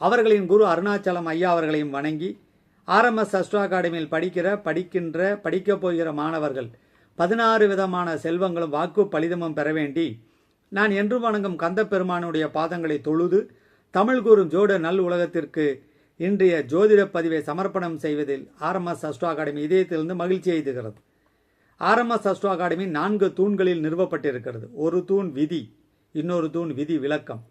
அவர்களின் குரு அருணாச்சலம் ஐயா அவர்களையும் வணங்கி ஆர்எம்எஸ் அஸ்ட்ரோ அகாடமியில் படிக்கிற படிக்கின்ற படிக்கப் போகிற மாணவர்கள் பதினாறு விதமான செல்வங்களும் வாக்கு பலிதமும் பெற வேண்டி நான் என்று வணங்கும் கந்த பெருமானுடைய பாதங்களை தொழுது தமிழ் கூறும் ஜோட நல் உலகத்திற்கு இன்றைய ஜோதிட பதிவை சமர்ப்பணம் செய்வதில் ஆர்எம்எஸ் அஸ்ட்ரோ அகாடமி இதயத்திலிருந்து மகிழ்ச்சி எய்துகிறது ஆர்எம்எஸ் அஸ்ட்ரோ அகாடமி நான்கு தூண்களில் நிறுவப்பட்டிருக்கிறது. ஒரு தூண் விதி இன்னொரு தூண் விதி விளக்கம்.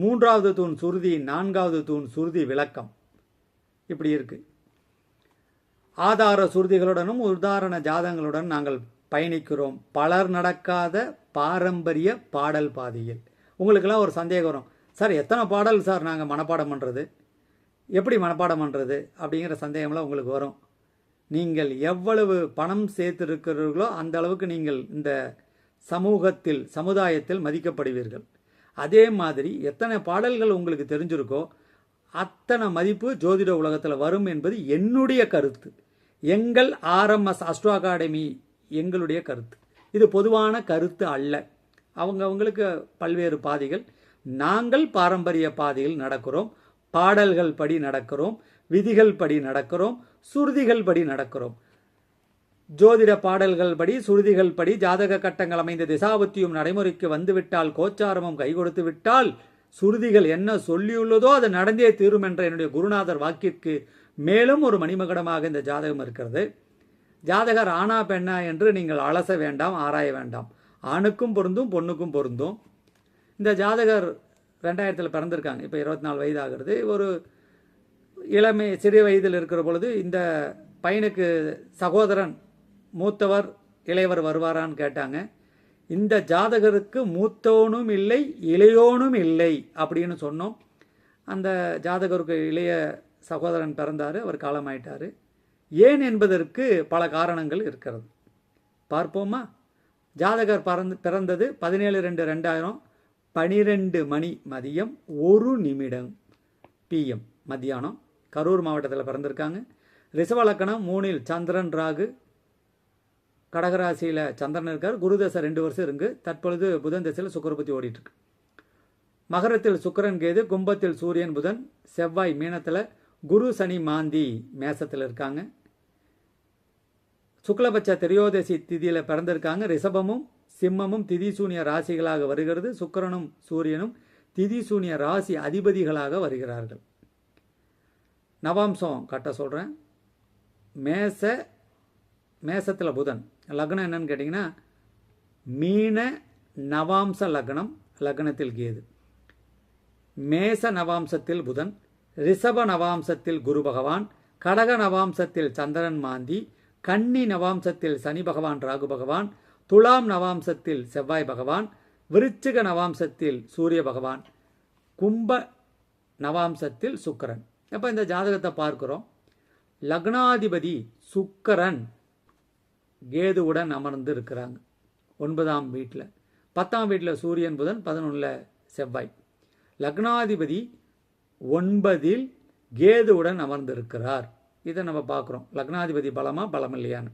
மூன்றாவது தூண் சுருதி நான்காவது தூண் சுருதி விளக்கம். இப்படி இருக்கு. ஆதார சுருதிகளுடனும் உதாரண ஜாதங்களுடன் நாங்கள் பயணிக்கிறோம். பலர் நடக்காத பாரம்பரிய பாடல் பாதையில். உங்களுக்கெல்லாம் ஒரு சந்தேகம் வரும். சார் எத்தனை பாடல் சார் நாங்கள் மனப்பாடம் பண்ணுறது எப்படி மனப்பாடம் பண்ணுறது அப்படிங்கிற சந்தேகம்லாம் உங்களுக்கு வரும். நீங்கள் எவ்வளவு பணம் சேர்த்திருக்கிறீர்களோ அந்த அளவுக்கு நீங்கள் இந்த சமூகத்தில் சமுதாயத்தில் மதிக்கப்படுவீர்கள். அதே மாதிரி எத்தனை பாடல்கள் உங்களுக்கு தெரிஞ்சிருக்கோ அத்தனை மதிப்பு ஜோதிட உலகத்தில் வரும் என்பது என்னுடைய கருத்து. எங்கள் ஆர்எம்எஸ் அஸ்ட்ரோ அகாடமி எங்களுடைய கருத்து. இது பொதுவான கருத்து அல்ல. அவங்க அவங்களுக்கு பல்வேறு பாதைகள். நாங்கள் பாரம்பரிய பாதையில் நடக்கிறோம். பாடல்கள் படி நடக்கிறோம். விதிகள் படி நடக்கிறோம். சுருதிகள் படி நடக்கிறோம். ஜோதிட பாடல்கள் படி சுருதிகள் படி ஜாதக கட்டங்கள் அமைந்த திசாபத்தியும் நடைமுறைக்கு வந்துவிட்டால் கோச்சாரமும் கை கொடுத்து விட்டால் சுருதிகள் என்ன சொல்லியுள்ளதோ அது நடந்தே தீரும் என்ற என்னுடைய குருநாதர் வாக்கிற்கு மேலும் ஒரு மணிமகடமாக இந்த ஜாதகம் இருக்கிறது. ஜாதகர் ஆனா பெண்ணா என்று நீங்கள் அலச வேண்டாம் ஆராய வேண்டாம். ஆணுக்கும் பொருந்தும் பொண்ணுக்கும் பொருந்தும். இந்த ஜாதகர் ரெண்டாயிரத்தில் பிறந்திருக்காங்க. இப்போ இருபத்தி நாலு வயது ஆகிறது ஒரு இளமை சிறு வயதில் இருக்கிற பொழுது இந்த பையனுக்கு சகோதரன் மூத்தவர் இளையவர் வருவாரான்னு கேட்டாங்க. இந்த ஜாதகருக்கு மூத்தவனும் இல்லை இளையோனும் இல்லை அப்படின்னு சொன்னோம். அந்த ஜாதகருக்கு இளைய சகோதரன் பிறந்தார் அவர் காலமாயிட்டார். ஏன் என்பதற்கு பல காரணங்கள் இருக்கிறது. பார்ப்போமா? ஜாதகர் பறந்து பிறந்தது பதினேழு ரெண்டு ரெண்டாயிரம் பனிரெண்டு மணி மதியம் ஒரு நிமிடம் பிஎம் மத்தியானம். கரூர் மாவட்டத்தில் பிறந்திருக்காங்க. ரிசவலக்கணம் மூணில் சந்திரன் ராகு கடகராசியில் சந்திரன் இருக்கார். குரு தசை ரெண்டு வருஷம் இருக்கு. தற்பொழுது புதன் தசையில் சுக்கரபத்தி ஓடிட்டு இருக்கு. மகரத்தில் சுக்கரன் கேது கும்பத்தில் சூரியன் புதன் செவ்வாய் மீனத்தில் குரு சனி மாந்தி மேசத்தில் இருக்காங்க. சுக்லபட்ச திரையோதசி திதியில் பிறந்திருக்காங்க. ரிஷபமும் சிம்மமும் திதிசூனிய ராசிகளாக வருகிறது. சுக்கரனும் சூரியனும் திதிசூனிய ராசி அதிபதிகளாக வருகிறார்கள். நவாம்சம் கட்ட சொல்கிறேன் மேச மேசத்தில் புதன். லக்னம் என்னன்னு கேட்டிங்கன்னா மீன நவாம்ச லக்னம் லக்னத்தில் கேது. மேச நவாம்சத்தில் புதன் ரிஷப நவாம்சத்தில் குரு பகவான் கடக நவாம்சத்தில் சந்திரன் மாந்தி கன்னி நவாம்சத்தில் சனி பகவான் ராகு பகவான் துலாம் நவாம்சத்தில் செவ்வாய் பகவான் விருச்சிக நவாம்சத்தில் சூரிய பகவான் கும்ப நவாம்சத்தில் சுக்கரன். அப்போ இந்த ஜாதகத்தை பார்க்குறோம். லக்னாதிபதி சுக்கரன். கேதுவுடன் அமர்ந்து இருக்கிறாங்க. ஒன்பதாம் வீட்டில். பத்தாம் வீட்டில் சூரியன் புதன் பதினொன்றில் செவ்வாய். லக்னாதிபதி ஒன்பதில் கேதுவுடன் அமர்ந்திருக்கிறார். இதை நம்ம பார்க்குறோம். லக்னாதிபதி பலமா பலம் இல்லையான்னு.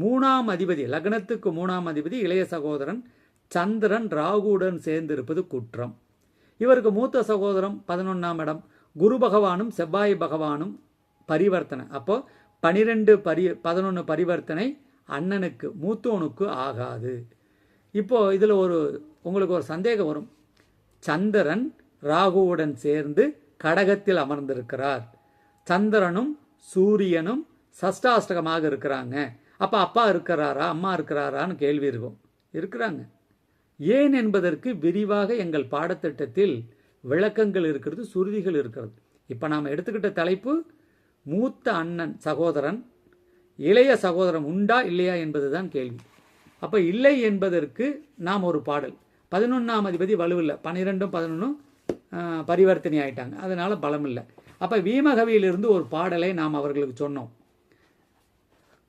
மூணாம் அதிபதி லக்னத்துக்கு மூணாம் அதிபதி இளைய சகோதரன் சந்திரன் ராகுவுடன் சேர்ந்திருப்பது குற்றம். இவருக்கு மூத்த சகோதரம் பதினொன்றாம் இடம். குரு பகவானும் செவ்வாய் பகவானும் பரிவர்த்தனை. அப்போ பனிரெண்டு பரி பதினொன்று பரிவர்த்தனை அண்ணனுக்கு மூத்தோனுக்கு ஆகாது. இப்போ இதில் ஒரு உங்களுக்கு ஒரு சந்தேகம் வரும். சந்திரன் ராகுவுடன் சேர்ந்து கடகத்தில் அமர்ந்திருக்கிறார். சந்திரனும் சூரியனும் சஷ்டாஷ்டகமாக இருக்கிறாங்க. அப்போ அப்பா இருக்கிறாரா அம்மா இருக்கிறாரான்னு கேள்வி இருக்கும். இருக்கிறாங்க. ஏன் என்பதற்கு விரிவாக எங்கள் பாடத்திட்டத்தில் விளக்கங்கள் இருக்கிறது சுருதிகள் இருக்கிறது. இப்போ நாம் எடுத்துக்கிட்ட தலைப்பு மூத்த அண்ணன் சகோதரன் இளைய சகோதரம் உண்டா இல்லையா என்பதுதான் கேள்வி. அப்போ இல்லை என்பதற்கு நாம் ஒரு பாடல். பதினொன்றாம் அதிபதி வலுவில்லை. பன்னிரெண்டும் பதினொன்றும் பரிவர்த்தனை ஆயிட்டாங்க. அதனால் பலம் இல்லை அப்போ வீமகவியிலிருந்து ஒரு பாடலை நாம் அவர்களுக்கு சொன்னோம்.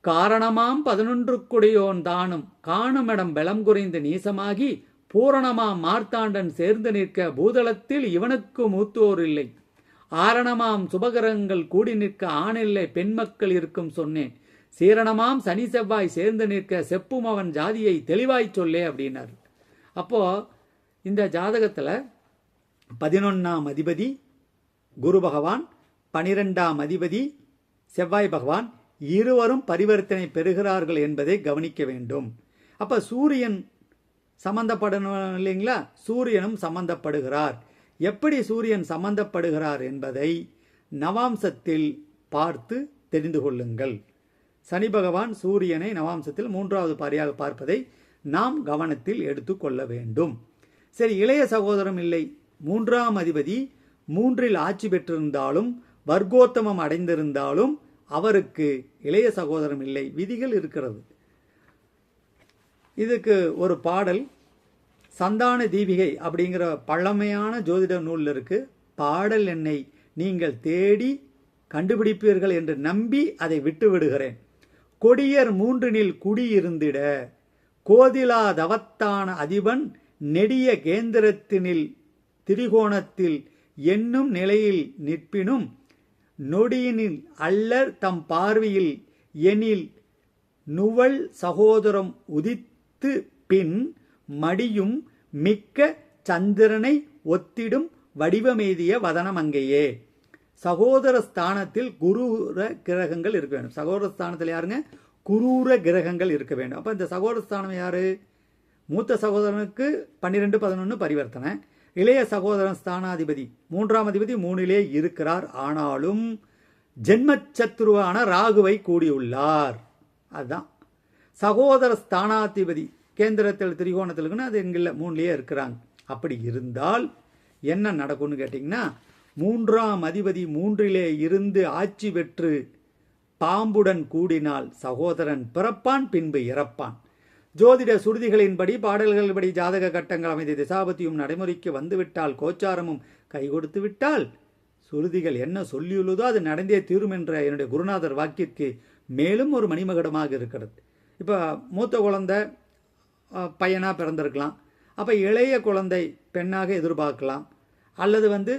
காரணமாம் பதினொன்றுக்குடையோன் தானும் காணுமிடம் பலம் குறைந்து நீசமாகி பூரணமாம் மார்த்தாண்டன் சேர்ந்து நிற்க பூதளத்தில் இவனுக்கு மூத்தோர் இல்லை. ஆரணமாம் சுபகரங்கள் கூடி நிற்க ஆணில்லை பெண் மக்கள் இருக்கும் சொன்னேன். சீரணமாம் சனி செவ்வாய் சேர்ந்து நிற்க செப்பும் அவன் ஜாதியை தெளிவாய் சொல்லே அப்படின்னார். அப்போ இந்த ஜாதகத்தில் பதினொன்னாம் அதிபதி குரு பகவான் பனிரெண்டாம் அதிபதி செவ்வாய் பகவான் இருவரும் பரிவர்த்தனை பெறுகிறார்கள் என்பதை கவனிக்க வேண்டும். அப்போ சூரியன் சம்பந்தப்படணும் இல்லைங்களா? சூரியனும் சம்பந்தப்படுகிறார். எப்படி சூரியன் சம்பந்தப்படுகிறார் என்பதை நவாம்சத்தில் பார்த்து தெரிந்து கொள்ளுங்கள். சனி பகவான் சூரியனை நவாம்சத்தில் மூன்றாவது பாரியாக பார்ப்பதை நாம் கவனத்தில் எடுத்துக்கொள்ள வேண்டும். சரி இளைய சகோதரம் இல்லை. மூன்றாம் அதிபதி மூன்றில் ஆட்சி பெற்றிருந்தாலும் வர்க்கோத்தமம் அடைந்திருந்தாலும் அவருக்கு இளைய சகோதரம் இல்லை. விதிகள் இருக்கிறது. இதுக்கு ஒரு பாடல் சந்தான தீபிகை அப்படிங்கிற பழமையான ஜோதிட நூலில் இருக்கு. பாடல் என்னை நீங்கள் தேடி கண்டுபிடிப்பீர்கள் என்று நம்பி அதை விட்டு விடுகிறேன் கொடியர் மூன்றினில் குடியிருந்திட கோதிலா தவத்தான அதிபன் நெடிய கேந்திரத்தினில் திரிகோணத்தில் என்னும் நிலையில் நிற்பினும் நொடியினில் அல்லர் தம் பார்வையில் எனில் நுவல் சகோதரம் உதித்து பின் மடியும் மிக்க சந்திரனை ஒத்திடும் வடிவமெய்திய வதனமங்கையே. சகோதர ஸ்தானத்தில் குரூர கிரகங்கள் இருக்க வேண்டும். சகோதர ஸ்தானத்தில் யாருங்க? குரூர கிரகங்கள் இருக்க வேண்டும். அப்போ இந்த சகோதர ஸ்தானம் யாரு? மூத்த சகோதரனுக்கு பன்னிரெண்டு பதினொன்று பரிவர்த்தனை. இளைய சகோதரன் ஸ்தானாதிபதி மூன்றாம் அதிபதி மூணிலே இருக்கிறார். ஆனாலும் ஜென்மச்சத்துருவான ராகுவை கூடியுள்ளார். அதுதான். சகோதர ஸ்தானாதிபதி கேந்திரத்தில் திரிகோணத்தில் இருக்குன்னா அது எங்கில்ல மூணுலேயே இருக்கிறாங்க. அப்படி இருந்தால் என்ன நடக்கும்னு கேட்டிங்கன்னா மூன்றாம் அதிபதி மூன்றிலே இருந்து ஆட்சி பெற்று பாம்புடன் கூடினால் சகோதரன் பிறப்பான் பின்பு இறப்பான். ஜோதிட சுருதிகளின்படி பாடல்களின்படி ஜாதக கட்டங்கள் அமைந்த திசாபத்தியும் நடைமுறைக்கு வந்துவிட்டால் கோச்சாரமும் கை கொடுத்து விட்டால் சுருதிகள் என்ன சொல்லியுள்ளதோ அது நடந்தே தீரும் என்ற என்னுடைய குருநாதர் வாக்கிற்கு மேலும் ஒரு மணிமகடமாக இருக்கிறது. இப்போ மூத்த குழந்தை பையனாக பிறந்திருக்கலாம். அப்போ இளைய குழந்தை பெண்ணாக எதிர்பார்க்கலாம். அல்லது வந்து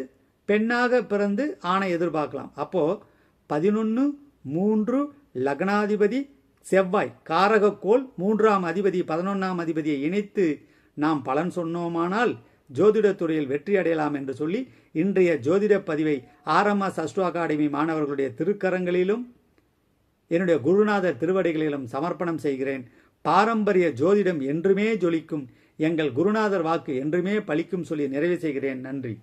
பெண்ணாக பிறந்து ஆணை எதிர்பார்க்கலாம். அப்போ பதினொன்று மூன்று லக்னாதிபதி செவ்வாய் காரகக்கோள் மூன்றாம் அதிபதி பதினொன்றாம் அதிபதியை இணைத்து நாம் பலன் சொன்னோமானால் ஜோதிடத்துறையில் வெற்றி அடையலாம் என்று சொல்லி இன்றைய ஜோதிட பதிவை ஆர்எம்எஸ் அஸ்ட்ரோ அகாடமி மாணவர்களுடைய திருக்கரங்களிலும் என்னுடைய குருநாதர் திருவடிகளிலும் சமர்ப்பணம் செய்கிறேன். பாரம்பரிய ஜோதிடம் என்றுமே ஜொலிக்கும் எங்கள் குருநாதர் வாக்கு என்றுமே பலிக்கும் சொல்லி நிறைவு செய்கிறேன். நன்றி.